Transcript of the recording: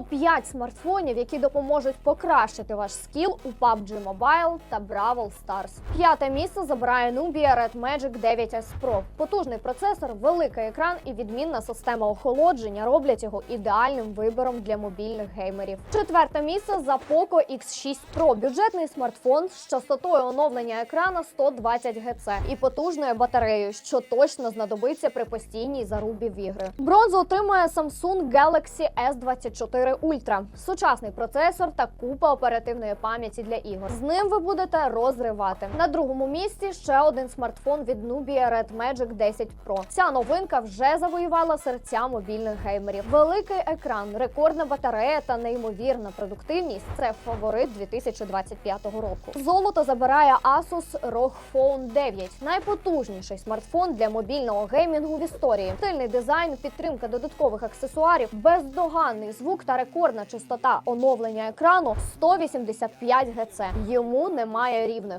Топ-5 смартфонів, які допоможуть покращити ваш скіл у PUBG Mobile та Brawl Stars. П'яте місце забирає Nubia Red Magic 9S Pro. Потужний процесор, великий екран і відмінна система охолодження роблять його ідеальним вибором для мобільних геймерів. Четверте місце за Poco X6 Pro. Бюджетний смартфон з частотою оновлення екрана 120 Гц і потужною батареєю, що точно знадобиться при постійній зарубі в ігри. Бронзу отримує Samsung Galaxy S24 Ultra. Сучасний процесор та купа оперативної пам'яті для ігор. З ним ви будете розривати. На другому місці ще один смартфон від Nubia Red Magic 10 Pro. Ця новинка вже завоювала серця мобільних геймерів. Великий екран, рекордна батарея та неймовірна продуктивність це фаворит 2025 року. Золото забирає Asus ROG Phone 9, найпотужніший смартфон для мобільного геймінгу в історії. Стильний дизайн, підтримка додаткових аксесуарів, бездоганний звук та рекордна частота оновлення екрану 185 Гц. Йому немає рівних.